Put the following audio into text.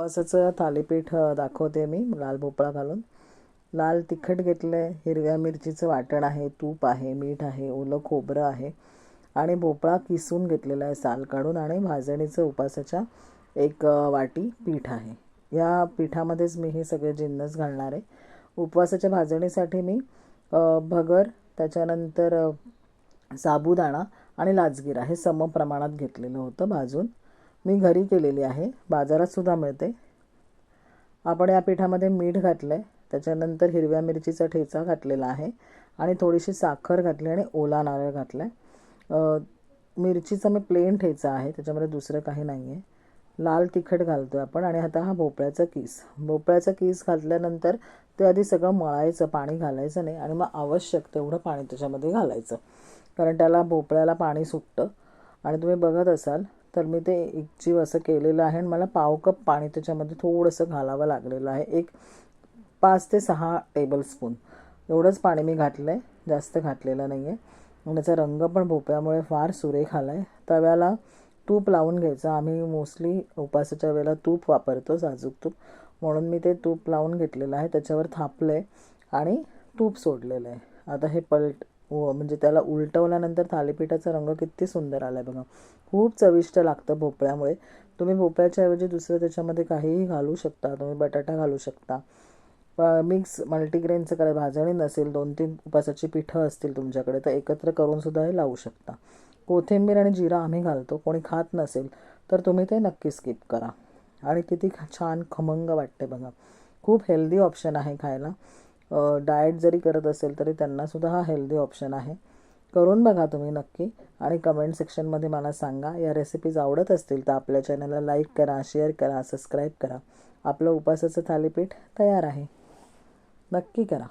उपवासाचं थालीपीठ दाखवते मी लाल भोपळा घालून. लाल तिखट घेतलं आहे हिरव्या मिरचीचं वाटण आहे तूप आहे मीठ आहे ओलं खोबरं आहे आणि भोपळा किसून घेतलेला आहे साल काढून आणि भाजणीचं उपासाच्या एक वाटी पीठ आहे. या पिठामध्येच मी हे सगळे जिन्नस घालणार आहे. उपवासाच्या भाजणीसाठी मी भगर त्याच्यानंतर साबुदाणा आणि लाजगिरा हे सम प्रमाणात घेतलेलं होतं भाजून. मी घरी केलेली आहे. बाजारातसुद्धा मिळते. आपण या पिठामध्ये मीठ घातलं आहे त्याच्यानंतर हिरव्या मिरचीचा ठेचा घातलेला आहे आणि थोडीशी साखर घातली आणि ओला नारळ घातला आहे मिरचीचा मी प्लेन ठेचा आहे. त्याच्यामध्ये दुसरं काही नाही आहे लाल तिखट घालतो आहे आपण आणि आता हा भोपळ्याचा किस. भोपळ्याचा किस घातल्यानंतर ते आधी सगळं मळायचं पाणी घालायचं नाही आणि मग आवश्यक तेवढं पाणी त्याच्यामध्ये घालायचं. कारण त्याला भोपळ्याला पाणी सुटतं. आणि तुम्ही बघत असाल तर मी ते एकजीव असं केलेलं आहे आणि मला पाव कप पाणी त्याच्यामध्ये थोडंसं घालावं लागलेलं आहे. एक पाच ते सहा टेबलस्पून एवढंच पाणी मी घातलं आहे जास्त घातलेलं नाही आहे आणि त्याचा रंग पण भोपळ्यामुळे फार सुरेख आला आहे तव्याला तूप लावून घ्यायचं. आम्ही मोस्टली उपासाच्या वेळेला तूप वापरतो साजूक तूप. म्हणून मी ते तूप लावून घेतलेलं आहे. त्याच्यावर थापलं आहे आणि तूप सोडलेलं आहे. आता हे पलट व म्हणजे त्याला उलटवल्यानंतर थालीपीठाचा रंग किती सुंदर आला आहे बघा. खूप चविष्ट लागतं भोपळ्यामुळे. तुम्ही भोपळ्याच्या ऐवजी दुसरं त्याच्यामध्ये काहीही घालू शकता. तुम्ही बटाटा घालू शकता. मिक्स मल्टीग्रेनचं काय भाजणी नसेल दोन तीन उपासाची पिठं असतील तुमच्याकडे तर एकत्र करूनसुद्धा हे लावू शकता. कोथिंबीर आणि जिरा आम्ही घालतो कोणी खात नसेल तर तुम्ही ते नक्की स्किप करा. आणि किती छान खमंग वाटते बघा. खूप हेल्दी ऑप्शन आहे खायला. डाएट जरी करत असेल तरी त्यांनासुद्धा हा हेल्दी ऑप्शन आहे. करून बघा तुम्ही नक्की आणि कमेंट सेक्शनमध्ये मला सांगा. या रेसिपीज आवडत असतील तर आपल्या चॅनलला लाईक करा शेअर करा सबस्क्राईब करा. आपलं उपासाचं थालीपीठ तयार आहे. नक्की करा.